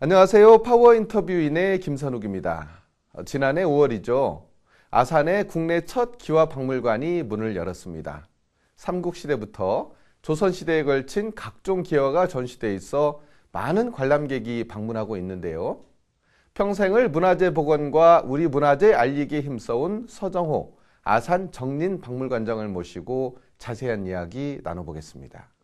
안녕하세요. 파워 인터뷰인의 김선욱입니다. 어, 지난해 5월이죠. 아산의 국내 첫 기와 박물관이 문을 열었습니다. 삼국시대부터 조선시대에 걸친 각종 기와가 전시돼 있어 많은 관람객이 방문하고 있는데요. 평생을 문화재 복원과 우리 문화재 알리기에 힘써온 서정호 아산 정린 박물관장을 모시고 자세한 이야기 나눠보겠습니다.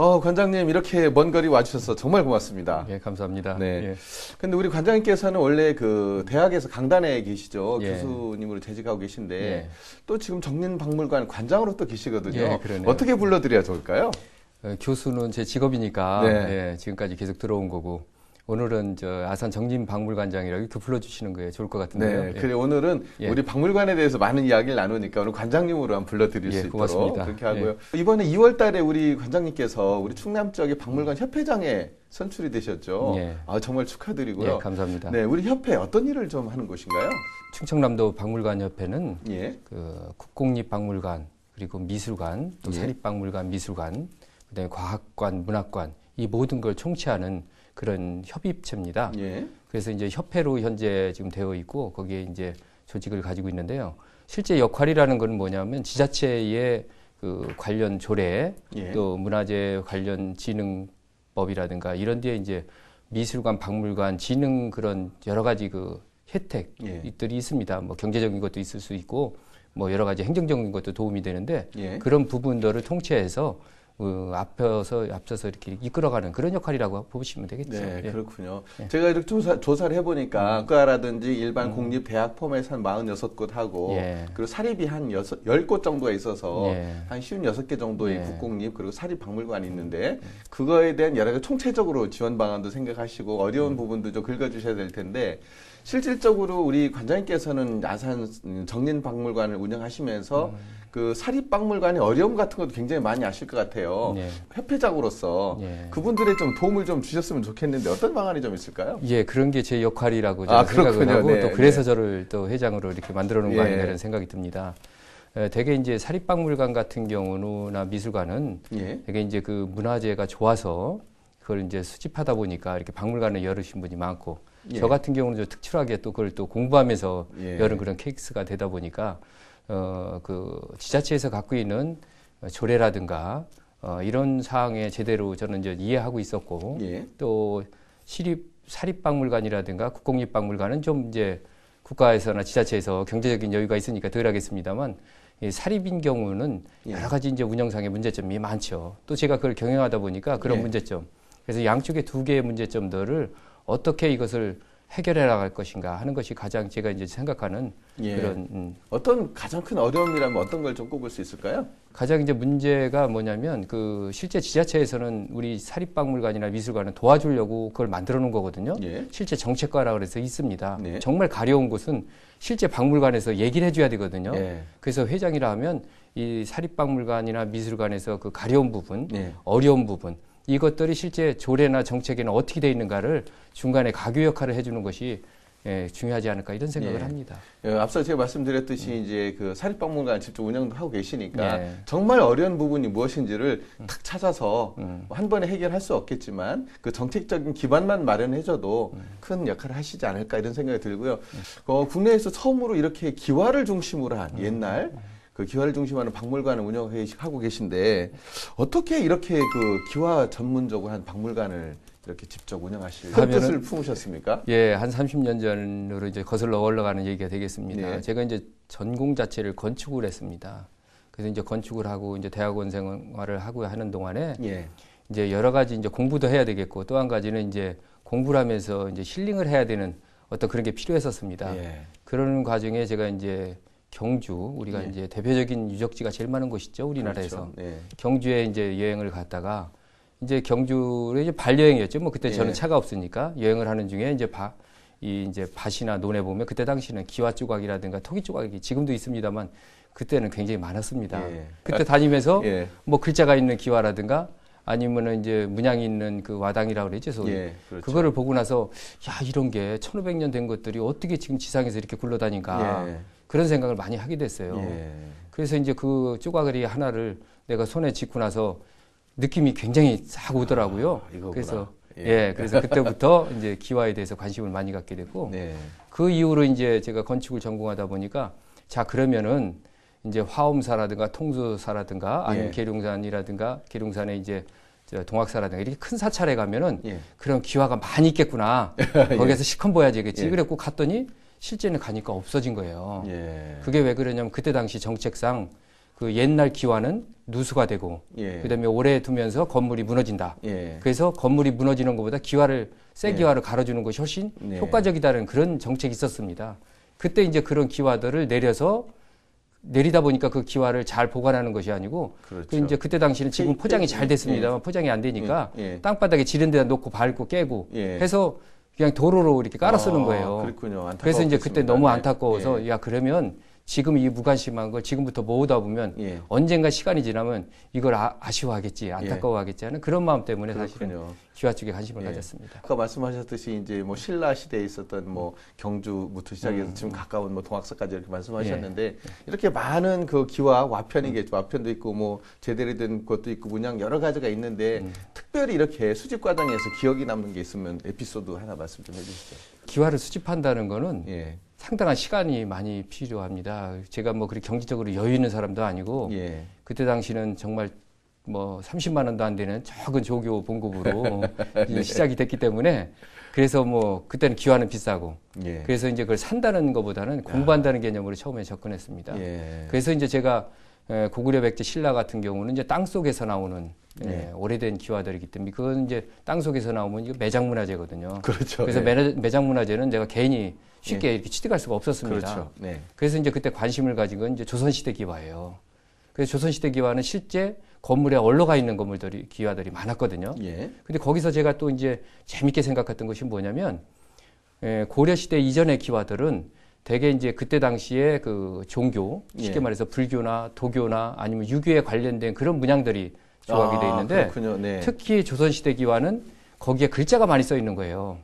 어, 관장님 이렇게 먼 거리 와주셔서 정말 고맙습니다. 예, 감사합니다. 네. 예. 근데 우리 관장님께서는 원래 그 대학에서 강단에 계시죠. 예. 교수님으로 재직하고 계신데 예. 또 지금 정린박물관 관장으로 또 계시거든요. 예, 그러네요. 어떻게 불러드려야 좋을까요? 어, 교수는 제 직업이니까 네. 예, 지금까지 계속 들어온 거고 오늘은 저 아산 정진 박물관장이라고 이렇게 불러주시는 거에 좋을 것 같은데요. 네. 예. 그래 오늘은 예. 우리 박물관에 대해서 많은 이야기를 나누니까 오늘 관장님으로 한번 불러드릴 예, 수 있도록 고맙습니다. 그렇게 하고요. 이번에 2월달에 우리 관장님께서 우리 충남 지역의 박물관 협회장에 선출이 되셨죠. 예. 아 정말 예, 축하드리고요. 감사합니다. 네, 우리 협회 어떤 일을 좀 하는 곳인가요? 충청남도 박물관 협회는 예. 그 국공립 박물관 그리고 미술관 또 예. 사립박물관 미술관 그다음에 과학관 문학관 이 모든 걸 총체하는 그런 협의체입니다. 예. 그래서 이제 협회로 현재 지금 되어 있고 거기에 이제 조직을 가지고 있는데요. 실제 역할이라는 것은 뭐냐면 지자체의 그 관련 조례 예. 또 문화재 관련 진흥법이라든가 이런 데에 이제 미술관, 박물관, 진흥 그런 여러 가지 그 혜택들이 예. 있습니다. 뭐 경제적인 것도 있을 수 있고 뭐 여러 가지 행정적인 것도 도움이 되는데 예. 그런 부분들을 통째해서 어, 앞서서 앞서서 이렇게 이끌어가는 그런 역할이라고 보시면 되겠죠. 네, 예. 그렇군요. 예. 제가 이렇게 조사, 조사를 해보니까 국가라든지 일반 공립 대학 포함해서 한 46곳 하고 예. 그리고 사립이 한 여섯, 10곳 정도에 있어서 예. 한 56개 정도의 예. 국공립 그리고 사립 박물관이 있는데 그거에 대한 여러 가지 총체적으로 지원 방안도 생각하시고 음. 어려운 부분도 좀 긁어주셔야 될 텐데 실질적으로 우리 관장님께서는 야산 정린 박물관을 운영하시면서 음. 그 사립 박물관의 어려움 같은 것도 굉장히 많이 아실 것 같아요. 예. 협회장으로서 예. 그분들의 좀 도움을 좀 주셨으면 좋겠는데 어떤 방안이 좀 있을까요? 예, 그런 게 제 역할이라고 아, 저는 생각을 그렇군요. 하고 네, 또 그래서 네. 저를 또 회장으로 이렇게 만들어 놓은 거 예. 아닌가 이런 생각이 듭니다. 에, 대개 이제 사립박물관 같은 경우나 미술관은 예. 되게 이제 그 문화재가 좋아서 그걸 이제 수집하다 보니까 이렇게 박물관을 열으신 분이 많고 예. 저 같은 경우는 좀 특출하게 또 그걸 또 공부하면서 예. 열은 그런 케이스가 되다 보니까 어 그 지자체에서 갖고 있는 조례라든가 어 이런 사항에 제대로 저는 이제 이해하고 있었고 예. 또 시립 사립박물관이라든가 국공립박물관은 좀 이제 국가에서나 지자체에서 경제적인 여유가 있으니까 덜 하겠습니다만 이 사립인 경우는 예. 여러 가지 이제 운영상의 문제점이 많죠. 또 제가 그걸 경영하다 보니까 그런 예. 문제점. 그래서 양쪽의 두 개의 문제점들을 어떻게 이것을 해결해 나갈 것인가 하는 것이 가장 제가 이제 생각하는 예. 그런 음, 어떤 가장 큰 어려움이라면 어떤 걸 좀 꼽을 수 있을까요? 가장 이제 문제가 뭐냐면 그 실제 지자체에서는 우리 사립박물관이나 미술관을 도와주려고 그걸 만들어 놓은 거거든요. 예. 실제 정책과라 그래서 있습니다. 네. 정말 가려운 곳은 실제 박물관에서 얘기를 해줘야 되거든요. 예. 그래서 회장이라 하면 이 사립박물관이나 미술관에서 그 가려운 부분, 예. 어려운 부분 이것들이 실제 조례나 정책에는 어떻게 돼 있는가를 중간에 가교 역할을 해주는 것이 예, 중요하지 않을까 이런 생각을 예. 합니다. 예, 앞서 제가 말씀드렸듯이 이제 그 사립박물관 직접 운영도 하고 계시니까 네. 정말 어려운 부분이 무엇인지를 탁 찾아서 음. 한 번에 해결할 수 없겠지만 그 정책적인 기반만 마련해줘도 음. 큰 역할을 하시지 않을까 이런 생각이 들고요. 어, 국내에서 처음으로 이렇게 기와를 중심으로 한 음. 옛날 그 기와를 중심으로 하는 박물관을 운영하고 계신데 어떻게 이렇게 그 기와 전문적으로 한 박물관을 이렇게 직접 운영하실 뜻을 품으셨습니까? 예, 한 30년 전으로 이제 거슬러 올라가는 얘기가 되겠습니다. 네. 제가 이제 전공 자체를 건축을 했습니다. 그래서 이제 건축을 하고 이제 대학원 생활을 하고 하는 동안에 예. 이제 여러 가지 이제 공부도 해야 되겠고 또 한 가지는 이제 공부를 하면서 이제 힐링을 해야 되는 어떤 그런 게 필요했었습니다. 예. 그러는 과정에 제가 이제 경주 우리가 예. 이제 대표적인 유적지가 제일 많은 곳이죠 우리나라에서 그렇죠. 예. 경주에 이제 여행을 갔다가 이제 경주에 이제 반려행이었죠. 뭐 그때 예. 저는 차가 없으니까 여행을 하는 중에 이제 바, 이 이제 밭이나 논에 보면 그때 당시는 기와 조각이라든가 토기 조각이 지금도 있습니다만 그때는 굉장히 많았습니다. 예. 그때 다니면서 예. 뭐 글자가 있는 기와라든가 아니면은 이제 문양이 있는 그 와당이라고 그러죠. 소위. 예, 그렇죠. 그거를 보고 나서 야 이런 게 1500년 된 것들이 어떻게 지금 지상에서 이렇게 굴러다닌가 예. 그런 생각을 많이 하게 됐어요. 예. 그래서 이제 그 쪼가리 하나를 내가 손에 쥐고 나서 느낌이 굉장히 싹 오더라고요. 아. 그래서 예. 예. 그래서 그때부터 이제 기와에 대해서 관심을 많이 갖게 됐고 네. 그 이후로 이제 제가 건축을 전공하다 보니까 자 그러면은 이제 화엄사라든가 통수사라든가 아니면 예. 계룡산이라든가 계룡산에 이제 저 동학사라든가 이렇게 큰 사찰에 가면은 예. 그런 기와가 많이 있겠구나. 거기서 시컨 보야지 되겠지. 예. 그랬고 갔더니 실제는 가니까 없어진 거예요. 예. 그게 왜 그러냐면 그때 당시 정책상 그 옛날 기와는 누수가 되고 예. 그다음에 오래 두면서 건물이 무너진다. 예. 그래서 건물이 무너지는 것보다 기와를 새 네. 기와를 갈아주는 것이 훨씬 네. 효과적이다는 그런 정책이 있었습니다. 그때 이제 그런 기와들을 내려서 내리다 보니까 그 기와를 잘 보관하는 것이 아니고 그렇죠. 그 이제 그때 당시는 지금 폐- 포장이 폐- 잘 됐습니다만 포장이 안 되니까 예. 예. 땅바닥에 지른 데다 놓고 밟고 깨고 예. 해서 그냥 도로로 이렇게 깔아 쓰는 아, 거예요. 그렇군요. 그래서 이제 그때. 너무 네. 안타까워서 야 그러면 지금 이 무관심한 걸 지금부터 모으다 보면 예. 예. 언젠가 시간이 지나면 이걸 아, 아쉬워하겠지 안타까워하겠지 하는 그런 마음 때문에 사실은 그렇군요. 기와 쪽에 관심을 예. 가졌습니다. 아까 말씀하셨듯이 이제 뭐 신라 시대에 있었던 뭐 경주부터 시작해서 음, 지금 가까운 뭐 동학사까지 이렇게 말씀하셨는데 이렇게 많은 그 기와 와편이겠죠. 와편도 있고 뭐 제대로 된 것도 있고 문양 여러 가지가 있는데 음. 특별히 이렇게 수집 과정에서 기억이 남는 게 있으면 에피소드 하나 말씀 좀 해주시죠. 기와를 수집한다는 거는 예. 상당한 시간이 많이 필요합니다. 제가 뭐 그렇게 경제적으로 여유 있는 사람도 아니고 예. 그때 당시는 정말 뭐 30만 원도 안 되는 적은 조교 봉급으로 이제 시작이 됐기 때문에 그래서 뭐 그때는 기와는 비싸고 예. 그래서 이제 그걸 산다는 것보다는 공부한다는 개념으로 처음에 접근했습니다. 예. 그래서 이제 제가 에, 고구려 백제 신라 같은 경우는 이제 땅 속에서 나오는 에, 네. 오래된 기와들이기 때문에 그건 이제 땅 속에서 나오면 이거 매장 문화재거든요. 그렇죠. 그래서 예. 매, 매장 문화재는 제가 개인이 쉽게 이렇게 취득할 수가 없었습니다. 그렇죠. 네. 그래서 이제 그때 관심을 가진 건 이제 조선시대 기와예요. 그래서 조선시대 기와는 실제 건물에 올라가 있는 건물들이 기와들이 많았거든요. 예. 근데 거기서 제가 또 이제 재밌게 생각했던 것이 뭐냐면 에, 고려 시대 이전의 기와들은 대개 이제 그때 당시에 그 종교 쉽게 예. 말해서 불교나 도교나 아니면 유교에 관련된 그런 문양들이 조각이 돼 아, 있는데 그렇군요. 네. 특히 조선시대 기와는 거기에 글자가 많이 써 있는 거예요.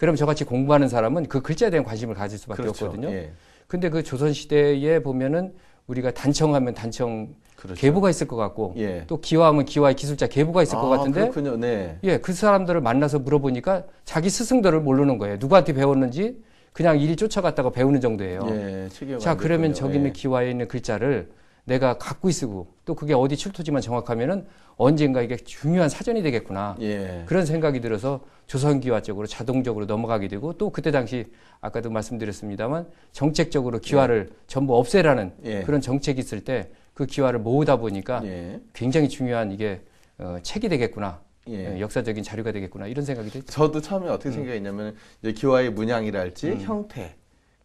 그럼 저같이 공부하는 사람은 그 글자에 대한 관심을 가질 수밖에 그렇죠. 없거든요. 예. 근데 그 조선 시대에 보면은 우리가 단청하면 단청 그렇죠. 계보가 있을 것 같고 예. 또 기와하면 기와의 기술자 계보가 있을 것 아, 같은데 그렇군요. 네. 예, 그 사람들을 만나서 물어보니까 자기 스승들을 모르는 거예요. 누구한테 배웠는지 그냥 일 쫓아갔다가 배우는 정도예요. 예. 자, 그러면. 저기 예. 있는 기와에 있는 글자를 내가 갖고 있고 또 그게 어디 출토지만 정확하면은 언젠가 이게 중요한 사전이 되겠구나. 예. 그런 생각이 들어서 조선기와 쪽으로 자동적으로 넘어가게 되고 또 그때 당시 아까도 말씀드렸습니다만 정책적으로 기와를 전부 없애라는 예. 그런 정책이 있을 때 그 기와를 모으다 보니까 예. 굉장히 중요한 이게 어, 책이 되겠구나. 예. 예, 역사적인 자료가 되겠구나. 이런 생각이 됐죠. 저도 처음에 음. 어떻게 생각했냐면 이제 기와의 문양이랄지 형태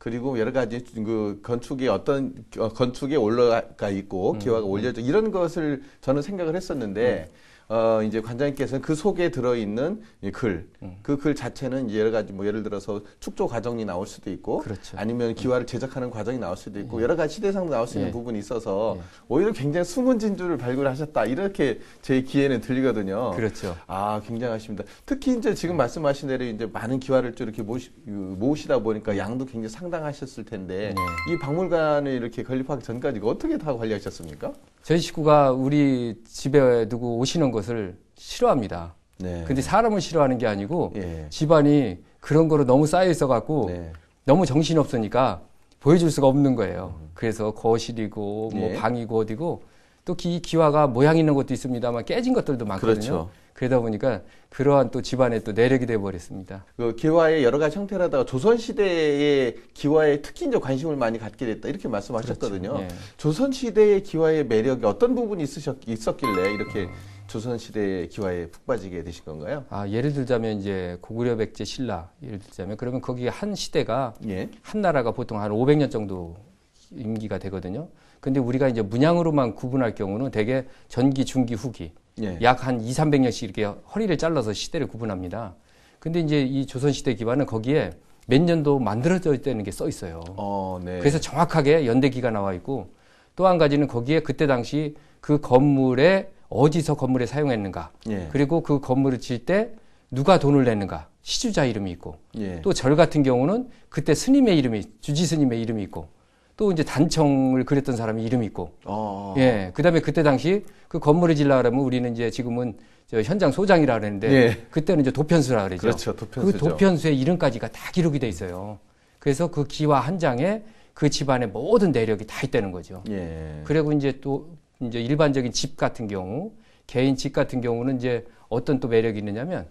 그리고 여러 가지 그 건축이 어떤 어, 건축에 올라가 있고 음. 기와가 올려져 이런 것을 저는 생각을 했었는데 어 이제 관장님께서는 그 속에 들어 있는 글, 음. 그글 자체는 여러 가지 뭐 예를 들어서 축조 과정이 나올 수도 있고 그렇죠. 아니면 기와를 제작하는 과정이 나올 수도 있고 여러 가지 시대상도 나올 수 있는 예. 부분이 있어서 예. 오히려 굉장히 숨은 진주를 발굴하셨다 이렇게 제 귀에는 들리거든요. 그렇죠. 아, 굉장하십니다. 특히 이제 지금 말씀하신 대로 이제 많은 기와를 좀 이렇게 모시, 그, 모으시다 보니까 양도 굉장히 상당하셨을 텐데 네. 이 박물관을 이렇게 건립하기 전까지 어떻게 다 관리하셨습니까? 저희 식구가 우리 집에 누구 오시는 것을 싫어합니다. 네. 근데 사람을 싫어하는 게 아니고 예. 집안이 그런 거로 너무 쌓여 있어 갖고 네. 너무 정신이 없으니까 보여줄 수가 없는 거예요. 그래서 거실이고 뭐 예. 방이고 어디고 또 기, 기와가 모양 있는 것도 있습니다만 깨진 것들도 많거든요. 그렇죠. 그러다 보니까 그러한 또 집안에 또 내력이 돼 버렸습니다. 그 기와의 여러 가지 형태라다가 조선 시대의 기와에 특히 이제 관심을 많이 갖게 됐다 이렇게 말씀하셨거든요. 그렇죠. 예. 조선 시대의 기와의 매력이 어떤 부분이 있으셨 있었길래 이렇게 조선 시대의 기와에 푹 빠지게 되신 건가요? 아, 예를 들자면 이제 고구려 백제 신라 예를 들자면 그러면 거기 한 시대가 예. 한 나라가 보통 한 500년 정도 임기가 되거든요. 근데 우리가 이제 문양으로만 구분할 경우는 대개 전기, 중기, 후기 예. 약한 2, 300년씩 이렇게 허리를 잘라서 시대를 구분합니다. 근데 이제 이 조선시대 기반은 거기에 몇 년도 만들어져 있다는 게 써 있어요. 어, 네. 그래서 정확하게 연대기가 나와 있고 또 한 가지는 거기에 그때 당시 그 건물의 어디서 건물에 사용했는가, 예. 그리고 그 건물을 질때 누가 돈을 냈는가, 시주자 이름이 있고, 예. 또절 같은 경우는 그때 스님의 이름이 주지 스님의 이름이 있고, 또 이제 단청을 그렸던 사람이 이름이 있고, 어. 예, 그다음에 그때 당시 그 건물을 질라 그러면 우리는 이제 지금은 저 현장 소장이라 그러는데 예. 그때는 이제 도편수라 그러죠. 그렇죠. 도편수죠. 그 도편수의 이름까지가 다 기록이 돼 있어요. 그래서 그 기와 한 장에 그 집안의 모든 내력이 다 있다는 거죠. 예. 그리고 이제 또 이제 일반적인 집 같은 경우 개인 집 같은 경우는 이제 어떤 또 매력이 있느냐면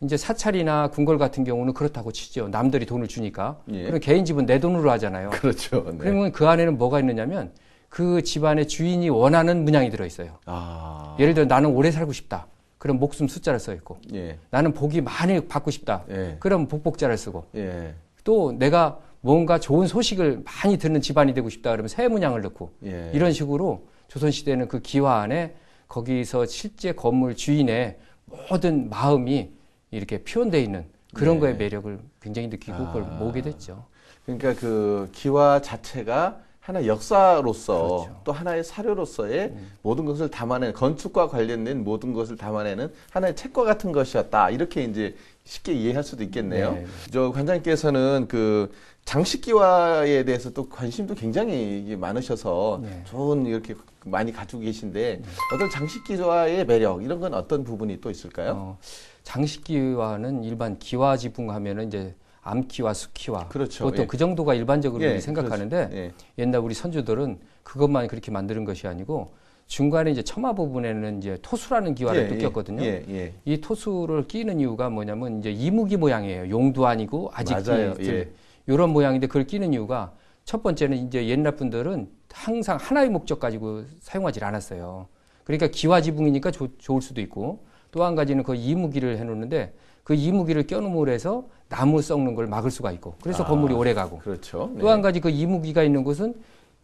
이제 사찰이나 궁궐 같은 경우는 그렇다고 치죠. 남들이 돈을 주니까. 예. 그럼 개인 집은 내 돈으로 하잖아요. 그렇죠. 네. 그러면 그 안에는 뭐가 있느냐면 그 집안의 주인이 원하는 문양이 들어 있어요. 아. 예를 들어 나는 오래 살고 싶다. 그럼 목숨 숫자를 써 있고 예. 나는 복이 많이 받고 싶다. 예. 그럼 복복자를 쓰고 예. 또 내가 뭔가 좋은 소식을 많이 듣는 집안이 되고 싶다 그러면 새 문양을 넣고 예. 이런 식으로 조선시대는 그 기와 안에 거기서 실제 건물 주인의 모든 마음이 이렇게 표현되어 있는 그런 네. 거에 매력을 굉장히 느끼고 그걸 아. 모으게 됐죠. 그러니까 그 기와 자체가 하나의 역사로서 그렇죠. 음. 또 하나의 사료로서의 모든 것을 담아내는 건축과 관련된 모든 것을 담아내는 하나의 책과 같은 것이었다 이렇게 이제 쉽게 이해할 수도 있겠네요. 네. 저 관장님께서는 그 장식기와에 대해서 또 관심도 굉장히 많으셔서 네. 좋은 이렇게 많이 가지고 계신데 어떤 장식 기와의 매력 이런 건 어떤 부분이 또 있을까요? 어, 장식 기와는 일반 기와 지붕 하면은 이제 암기와 수기와 그렇죠. 보통 예. 그 정도가 일반적으로 예, 생각하는데 그렇죠. 예. 옛날 우리 선조들은 그것만 그렇게 만드는 것이 아니고 중간에 이제 처마 부분에는 이제 토수라는 기와를 또 예, 꼈거든요. 예, 예. 이 토수를 끼는 이유가 뭐냐면 이제 이무기 모양이에요. 용도 아니고 아직기 맞아요. 예. 이런 모양인데 그걸 끼는 이유가 첫 번째는 이제 옛날 분들은 항상 하나의 목적 가지고 사용하지 않았어요. 그러니까 기와 지붕이니까 좋- 좋을 수도 있고 또 한 가지는 그 이무기를 해놓는데 그 이무기를 껴놓음으로 해서 나무 썩는 걸 막을 수가 있고 그래서 아, 건물이 오래 가고 그렇죠. 또한 가지 그 이무기가 있는 곳은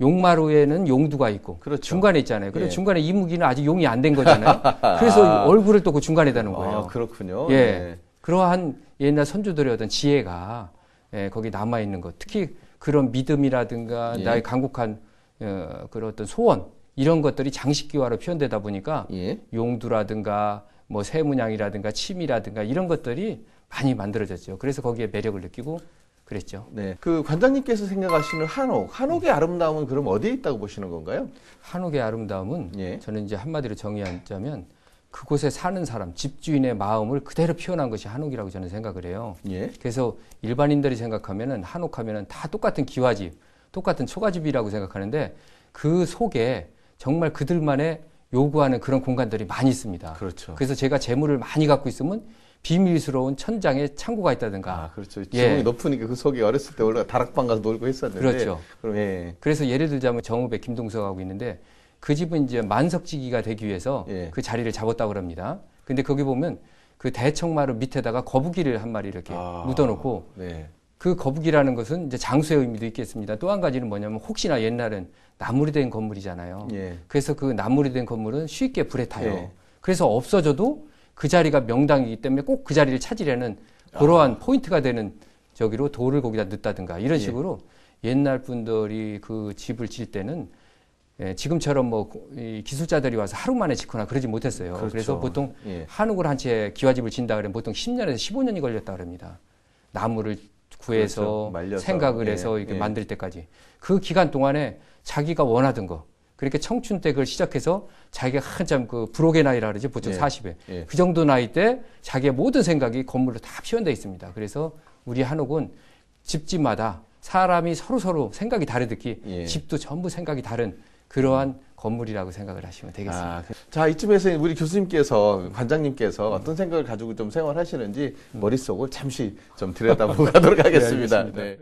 용마루에는 용두가 있고 그렇죠. 중간에 있잖아요. 그래서 예. 중간에 이무기는 아직 용이 안 된 거잖아요. 그래서 얼굴을 또 그 중간에 다는 거예요. 아, 그렇군요. 예. 네. 그러한 옛날 선조들의 어떤 지혜가 예, 거기 남아 있는 것, 특히 그런 믿음이라든가 예. 나의 간곡한 어, 그런 어떤 소원 이런 것들이 장식기화로 표현되다 보니까 예. 용두라든가 뭐 새문양이라든가 침이라든가 이런 것들이 많이 만들어졌죠. 그래서 거기에 매력을 느끼고 그랬죠. 네. 그 관장님께서 생각하시는 한옥, 한옥의 아름다움은 그럼 어디에 있다고 보시는 건가요? 한옥의 아름다움은 예. 저는 이제 한마디로 정의하자면 그곳에 사는 사람, 집주인의 마음을 그대로 표현한 것이 한옥이라고 저는 생각을 해요. 예. 그래서 일반인들이 생각하면은 한옥하면은 다 똑같은 기와집, 똑같은 초가집이라고 생각하는데 그 속에 정말 그들만의 요구하는 그런 공간들이 많이 있습니다. 그렇죠. 그래서 제가 재물을 많이 갖고 있으면 비밀스러운 천장에 창고가 있다든가. 아, 그렇죠. 예. 지붕이 높으니까 그 속에 어렸을 때 올라 다락방 가서 놀고 했었는데. 그렇죠. 그럼 예. 그래서 예를 들자면 정읍에 김동석하고 있는데 그 집은 이제 만석지기가 되기 위해서 예. 그 자리를 잡았다고 합니다. 근데 거기 보면 그 대청마루 밑에다가 거북이를 한 마리 이렇게 아. 묻어놓고 네. 그 거북이라는 것은 이제 장수의 의미도 있겠습니다. 또 한 가지는 뭐냐면 혹시나 옛날엔 나무로 된 건물이잖아요. 예. 그래서 그 나무로 된 건물은 쉽게 불에 타요. 예. 그래서 없어져도 그 자리가 명당이기 때문에 꼭 그 자리를 찾으려는 그러한 포인트가 되는 저기로 돌을 거기다 넣다든가 이런 아. 예. 식으로 옛날 분들이 그 집을 질 때는 예, 지금처럼 뭐 이 기술자들이 와서 하루 만에 짓거나 그러지 못했어요. 그렇죠. 그래서 보통 예. 한옥을 한 채 기와집을 진다 그러면 보통 10년에서 15년이 걸렸다 그럽니다. 나무를 구해서 그렇죠. 생각을 예, 해서 이렇게 예. 만들 때까지 그 기간 동안에 자기가 원하던 거 그렇게 청춘 때 그걸 시작해서 자기가 한참 그 불혹의 나이라 그러죠 보통 예. 40에 예. 그 정도 나이 때 자기의 모든 생각이 건물로 다 표현되어 있습니다. 그래서 우리 한옥은 집집마다 사람이 서로 서로 생각이 다르듯이 예. 집도 전부 생각이 다른 그러한 건물이라고 생각을 하시면 되겠습니다. 아, 그- 자, 이쯤에서 우리 교수님께서, 관장님께서 어떤 생각을 가지고 좀 생활하시는지 머릿속을 잠시 좀 들여다보고 가도록 하겠습니다. 네.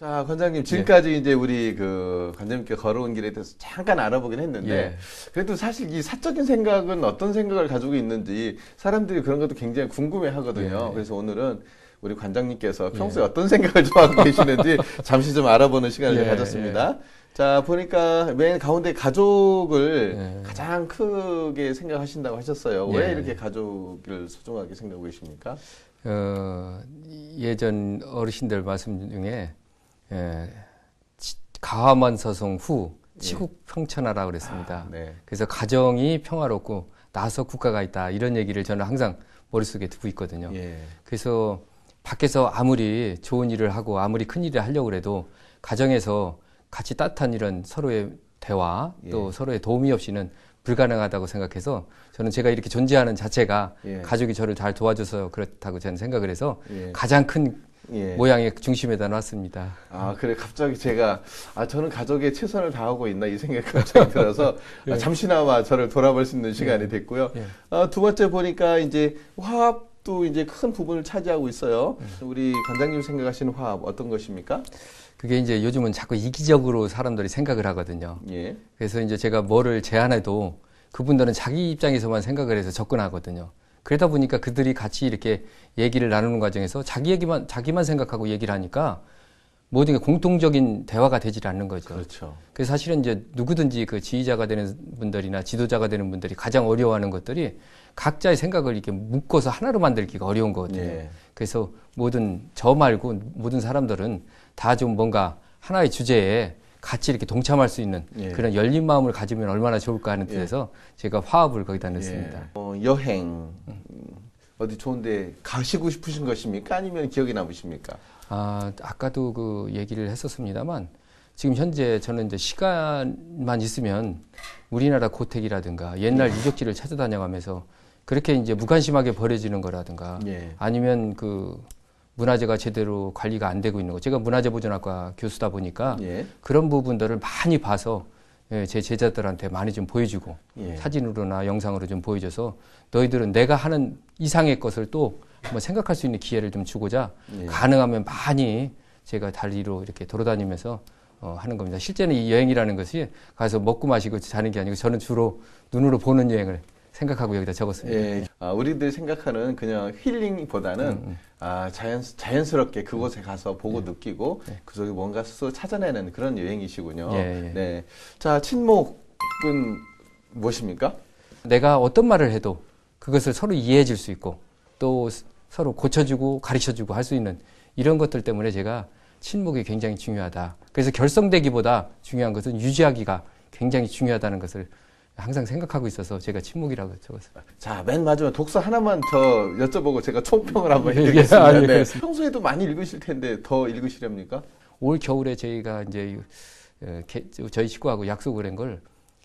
자, 관장님, 지금까지 이제 우리 그 관장님께 걸어온 길에 대해서 잠깐 알아보긴 했는데, 예. 그래도 사실 이 사적인 생각은 어떤 생각을 가지고 있는지 사람들이 그런 것도 굉장히 궁금해 하거든요. 예. 그래서 오늘은 우리 관장님께서 평소에 어떤 생각을 좀 하고 계시는지 잠시 좀 알아보는 시간을 좀 예, 가졌습니다. 자, 보니까 맨 가운데 가족을 예. 가장 크게 생각하신다고 하셨어요. 왜 예. 이렇게 가족을 소중하게 생각하고 계십니까? 어, 예전 어르신들 말씀 중에 예, 치- 가화만 서송 후 치국 평천하라 그랬습니다. 네. 그래서 가정이 평화롭고 나서 국가가 있다 이런 얘기를 저는 항상 머릿속에 두고 있거든요. 예. 그래서 밖에서 아무리 좋은 일을 하고 아무리 큰 일을 하려고 해도 가정에서 같이 따뜻한 이런 서로의 대화 또 예. 서로의 도움이 없이는 불가능하다고 생각해서 저는 제가 이렇게 존재하는 자체가 예. 가족이 저를 잘 도와줘서 그렇다고 저는 생각을 해서 예. 가장 큰 예. 모양의 중심에다 놨습니다. 아, 그래. 갑자기 제가, 아, 저는 가족에 최선을 다하고 있나 이 생각이 갑자기 들어서 아, 잠시나마 저를 돌아볼 수 있는 시간이 됐고요. 예. 아, 두 번째 보니까 이제 화합도 이제 큰 부분을 차지하고 있어요. 우리 관장님 생각하시는 화합 어떤 것입니까? 그게 이제 요즘은 자꾸 이기적으로 사람들이 생각을 하거든요. 예. 그래서 이제 제가 뭐를 제안해도 그분들은 자기 입장에서만 생각을 해서 접근하거든요. 그러다 보니까 그들이 같이 이렇게 얘기를 나누는 과정에서 자기 얘기만, 자기만 생각하고 얘기를 하니까 모든 게 공통적인 대화가 되질 않는 거죠. 그렇죠. 그래서 사실은 이제 누구든지 그 지휘자가 되는 분들이나 지도자가 되는 분들이 가장 어려워하는 것들이 각자의 생각을 이렇게 묶어서 하나로 만들기가 어려운 거거든요. 예. 그래서 모든 저 말고 모든 사람들은 다 좀 뭔가 하나의 주제에 같이 이렇게 동참할 수 있는 예. 그런 열린 마음을 가지면 얼마나 좋을까 하는 뜻에서 제가 화합을 거기다 넣습니다. 예. 어, 여행 음, 어디 좋은데 가시고 싶으신 것입니까? 아니면 기억에 남으십니까? 아, 아까도 그 얘기를 했었습니다만 지금 현재 저는 이제 시간만 있으면 우리나라 고택이라든가 옛날 유적지를 찾아다녀가면서 그렇게 이제 무관심하게 버려지는 거라든가 예. 아니면 그 문화재가 제대로 관리가 안 되고 있는 거. 제가 문화재 보존학과 교수다 보니까 예. 그런 부분들을 많이 봐서 예, 제 제자들한테 많이 좀 보여주고 예. 사진으로나 영상으로 좀 보여줘서 너희들은 내가 하는 이상의 것을 또 한번 생각할 수 있는 기회를 좀 주고자 예. 가능하면 많이 제가 달리로 이렇게 돌아다니면서 어, 하는 겁니다. 실제는 이 여행이라는 것이 가서 먹고 마시고 자는 게 아니고 저는 주로 눈으로 보는 여행을 생각하고 여기다 적었습니다. 예. 아, 우리들이 생각하는 그냥 힐링보다는 음, 아, 자연, 자연스럽게 그곳에 가서 보고 네. 느끼고 그 속에 뭔가 스스로 찾아내는 그런 여행이시군요. 예, 예. 네. 자, 친목은 무엇입니까? 내가 어떤 말을 해도 그것을 서로 이해해 줄 수 있고 또 스- 서로 고쳐주고 가르쳐주고 할 수 있는 이런 것들 때문에 제가 친목이 굉장히 중요하다. 그래서 결성되기보다 중요한 것은 유지하기가 굉장히 중요하다는 것을 항상 생각하고 있어서 제가 친목이라고 적었어요. 자, 맨 마지막 독서 하나만 더 여쭤보고 제가 총평을 한번 예, 예, 해드리겠습니다. 아, 예, 네. 평소에도 많이 읽으실 텐데 더 읽으시렵니까? 올 겨울에 저희가 이제 어, 개- 저희 식구하고 약속을 한걸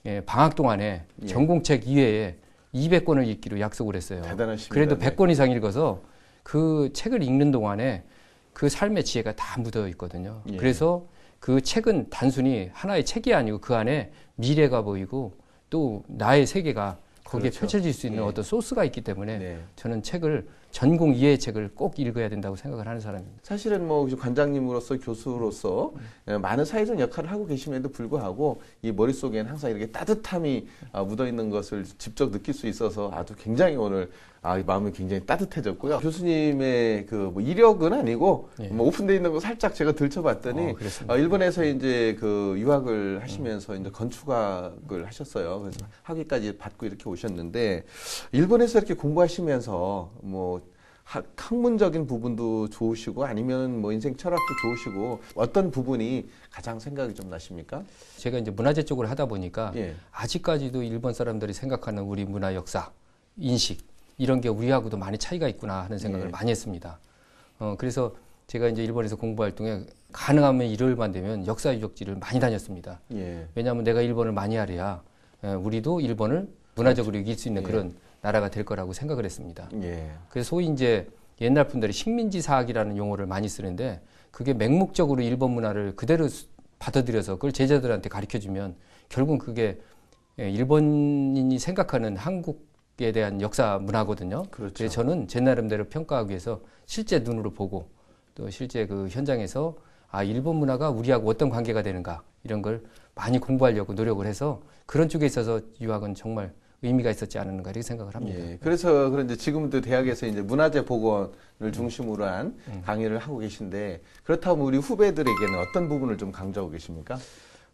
예, 방학 동안에 예. 전공책 이외에 200권을 읽기로 약속을 했어요. 대단하십니다. 그래도 네. 100권 이상 읽어서 그 책을 읽는 동안에 그 삶의 지혜가 다 묻어 있거든요. 예. 그래서 그 책은 단순히 하나의 책이 아니고 그 안에 미래가 보이고 또 나의 세계가 거기에 그렇죠. 펼쳐질 수 있는 예. 어떤 소스가 있기 때문에 네. 저는 책을 전공 이해의 책을 꼭 읽어야 된다고 생각을 하는 사람입니다. 사실은 뭐 관장님으로서 교수로서 어, 많은 사회적 역할을 하고 계심에도 불구하고 이 머릿속에는 항상 이렇게 따뜻함이 아, 묻어 있는 것을 직접 느낄 수 있어서 아주 굉장히 오늘 아, 이 마음이 굉장히 따뜻해졌고요. 교수님의 그 뭐 이력은 아니고 예. 뭐 오픈되어 있는 거 살짝 제가 들춰봤더니 어. 어, 일본에서 이제 그 유학을 하시면서 이제 건축학을 하셨어요. 그래서 학위까지 받고 이렇게 오셨는데 일본에서 이렇게 공부하시면서 뭐 학, 학문적인 부분도 좋으시고 아니면 뭐 인생 철학도 좋으시고 어떤 부분이 가장 생각이 좀 나십니까? 제가 이제 문화재 쪽을 하다 보니까 예. 아직까지도 일본 사람들이 생각하는 우리 문화 역사, 인식 이런 게 우리하고도 많이 차이가 있구나 하는 생각을 예. 많이 했습니다. 어, 그래서 제가 이제 일본에서 공부할 동에 가능하면 일요일만 되면 역사 유적지를 많이 다녔습니다. 예. 왜냐하면 내가 일본을 많이 에, 우리도 일본을 문화적으로 이길 수 있는 예. 그런 나라가 될 거라고 생각을 했습니다. 예. 그래서 소위 이제 옛날 분들이 식민지 사학이라는 용어를 많이 쓰는데 그게 맹목적으로 일본 문화를 그대로 수- 받아들여서 그걸 제자들한테 가르쳐 주면 결국은 그게 예, 일본인이 생각하는 한국 에 대한 역사 문화거든요. 그렇죠. 그래서 저는 제 나름대로 평가하기 위해서 실제 눈으로 보고 또 실제 그 현장에서 아 일본 문화가 우리하고 어떤 관계가 되는가 이런 걸 많이 공부하려고 노력을 해서 그런 쪽에 있어서 유학은 정말 의미가 있었지 않았는가 이렇게 생각을 합니다. 예, 그래서 그런지 지금도 대학에서 이제 문화재 복원을 중심으로 한 음. 강의를 하고 계신데 그렇다면 우리 후배들에게는 어떤 부분을 좀 강조하고 계십니까?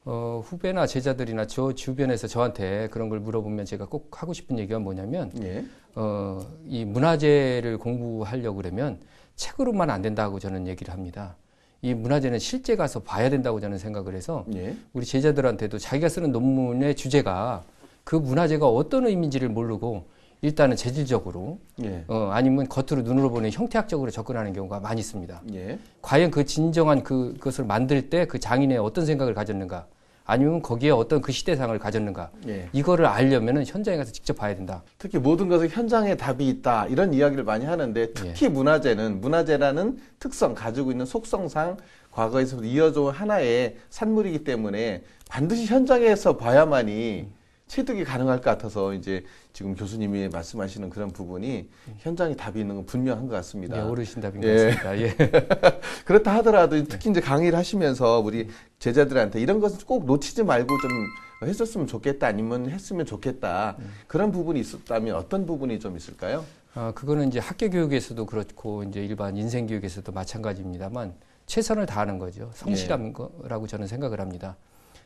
어, 후배나 제자들이나 저 주변에서 저한테 그런 걸 물어보면 제가 꼭 하고 싶은 얘기가 뭐냐면 예, 어, 이 문화재를 공부하려고 그러면 책으로만 안 된다고 저는 얘기를 합니다. 이 문화재는 실제 가서 봐야 된다고 저는 생각을 해서 예, 우리 제자들한테도 자기가 쓰는 논문의 주제가 그 문화재가 어떤 의미인지를 모르고 일단은 재질적으로 예, 어, 아니면 겉으로 눈으로 보는 형태학적으로 접근하는 경우가 많이 있습니다. 예, 과연 그 진정한 그, 그것을 만들 때 그 장인의 어떤 생각을 가졌는가? 아니면 거기에 어떤 그 시대상을 가졌는가? 예. 이거를 알려면은 현장에 가서 직접 봐야 된다. 특히 모든 것은 현장에 답이 있다. 이런 이야기를 많이 하는데 특히 문화재는 문화재라는 특성 가지고 있는 속성상 과거에서부터 이어져 온 하나의 산물이기 때문에 반드시 현장에서 봐야만이 체득이 가능할 것 같아서 이제 지금 교수님이 말씀하시는 그런 부분이 현장에 답이 있는 건 분명한 것 같습니다. 예, 오르신 답인 예. 것 같습니다. 예. 그렇다 하더라도 특히 이제 강의를 하시면서 우리 제자들한테 이런 것은 꼭 놓치지 말고 좀 했었으면 좋겠다 아니면 했으면 좋겠다 그런 부분이 있었다면 어떤 부분이 좀 있을까요? 아, 그거는 이제 학교 교육에서도 그렇고 이제 일반 인생 교육에서도 마찬가지입니다만 최선을 다하는 거죠. 성실한 거라고 저는 생각을 합니다.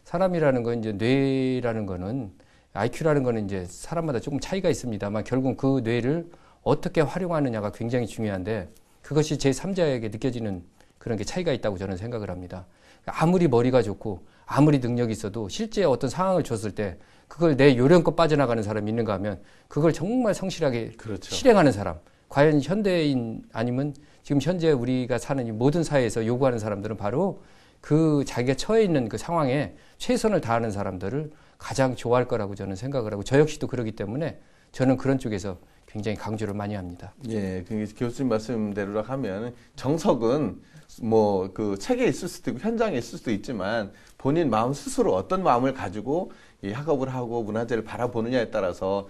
사람이라는 건 이제 뇌라는 거는 IQ라는 거는 이제 사람마다 조금 차이가 있습니다만 결국 그 뇌를 어떻게 활용하느냐가 굉장히 중요한데 그것이 제 3자에게 느껴지는 그런 게 차이가 있다고 저는 생각을 합니다. 아무리 머리가 좋고 아무리 능력이 있어도 실제 어떤 상황을 줬을 때 그걸 내 요령껏 빠져나가는 사람이 있는가 하면 그걸 정말 성실하게 그렇죠. 실행하는 사람. 과연 현대인 아니면 지금 현재 우리가 사는 이 모든 사회에서 요구하는 사람들은 바로 그 자기가 처해 있는 그 상황에 최선을 다하는 사람들을 가장 좋아할 거라고 저는 생각을 하고 저 역시도 그러기 때문에 저는 그런 쪽에서 굉장히 강조를 많이 합니다. 예, 그 교수님 말씀대로 하면 정석은 뭐 그 책에 있을 수도 있고 현장에 있을 수도 있지만 본인 마음 스스로 어떤 마음을 가지고 이 학업을 하고 문화재를 바라보느냐에 따라서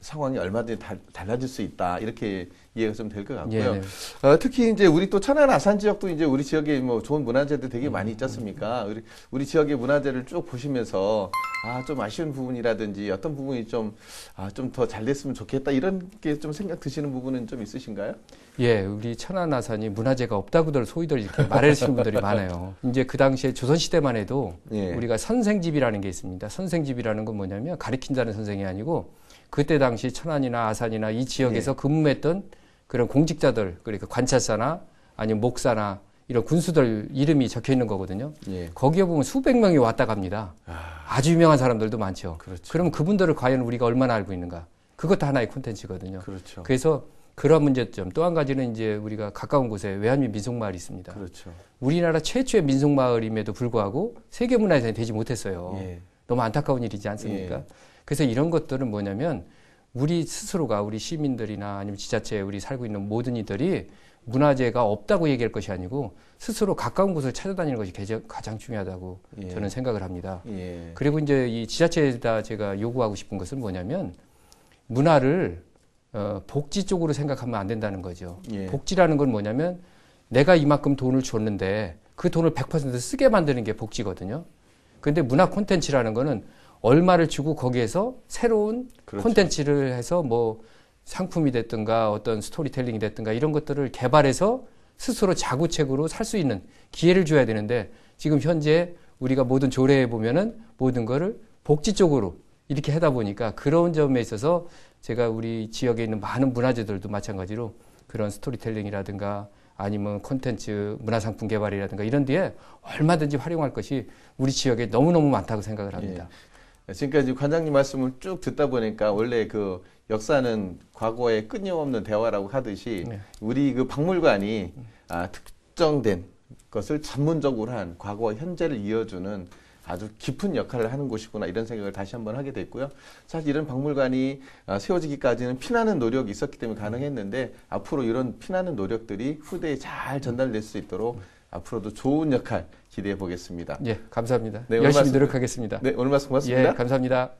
상황이 얼마든지 달, 달라질 수 있다 이렇게 이해가 좀 될 것 같고요. 예, 네. 어, 특히 이제 우리 또 천안 아산 지역도 이제 우리 지역에 뭐 좋은 문화재들 되게 많이 있지 않습니까? 우리, 우리 지역의 문화재를 쭉 보시면서 아, 좀 아쉬운 부분이라든지 어떤 부분이 좀, 아, 좀 더 잘 됐으면 좋겠다 이런 게 좀 생각 드시는 부분은 좀 있으신가요? 예, 우리 천안 아산이 문화재가 없다고들 소위들 이렇게 말하시는 분들이 많아요. 이제 그 당시에 조선시대만 해도 예. 우리가 선생집이라는 게 있습니다. 선생집이라는 건 뭐냐면 가르친다는 선생이 아니고 그때 당시 천안이나 아산이나 이 지역에서 근무했던 그런 공직자들 그러니까 관찰사나 아니면 목사나 이런 군수들 이름이 적혀 있는 거거든요. 예. 거기에 보면 수백 명이 왔다 갑니다. 아 주 유명한 사람들도 많죠. 그렇죠. 그러면 그분들을 과연 우리가 얼마나 알고 있는가? 그것도 하나의 콘텐츠거든요. 그렇죠. 그래서 그런 문제점 또 한 가지는 이제 우리가 가까운 곳에 외환민 민속마을이 있습니다. 그렇죠. 우리나라 최초의 민속마을임에도 불구하고 세계문화유산이 되지 못했어요. 예. 너무 안타까운 일이지 않습니까? 예. 그래서 이런 것들은 뭐냐면 우리 스스로가 우리 시민들이나 아니면 지자체에 우리 살고 있는 모든 이들이 문화재가 없다고 얘기할 것이 아니고 스스로 가까운 곳을 찾아다니는 것이 가장- 중요하다고 예. 저는 생각을 합니다. 예. 그리고 이제 이 지자체에다 제가 요구하고 싶은 것은 뭐냐면 문화를 어, 복지 쪽으로 생각하면 안 된다는 거죠. 예. 복지라는 건 뭐냐면 내가 이만큼 돈을 줬는데 그 돈을 100% 쓰게 만드는 게 복지거든요. 근데 문화 콘텐츠라는 거는 얼마를 주고 거기에서 새로운 그렇죠. 콘텐츠를 해서 뭐 상품이 됐든가 어떤 스토리텔링이 됐든가 이런 것들을 개발해서 스스로 자구책으로 살 수 있는 기회를 줘야 되는데 지금 현재 우리가 모든 조례에 보면은 모든 거를 복지 쪽으로 이렇게 하다 보니까 그런 점에 있어서 제가 우리 지역에 있는 많은 문화재들도 마찬가지로 그런 스토리텔링이라든가 아니면 콘텐츠 문화상품 개발이라든가 이런 데에 얼마든지 활용할 것이 우리 지역에 너무너무 많다고 생각을 합니다. 지금까지 관장님 말씀을 쭉 듣다 보니까 원래 그 역사는 과거의 끊임없는 대화라고 하듯이 네. 우리 그 박물관이 아, 특정된 것을 전문적으로 한 과거와 현재를 이어주는 아주 깊은 역할을 하는 곳이구나 이런 생각을 다시 한번 하게 됐고요. 사실 이런 박물관이 아, 세워지기까지는 피나는 노력이 있었기 때문에 가능했는데 앞으로 이런 피나는 노력들이 후대에 잘 전달될 수 있도록 앞으로도 좋은 역할 기대해 보겠습니다. 예, 감사합니다. 네, 오늘 열심히 말씀- 노력하겠습니다. 네, 오늘 말씀 고맙습니다. 예, 감사합니다.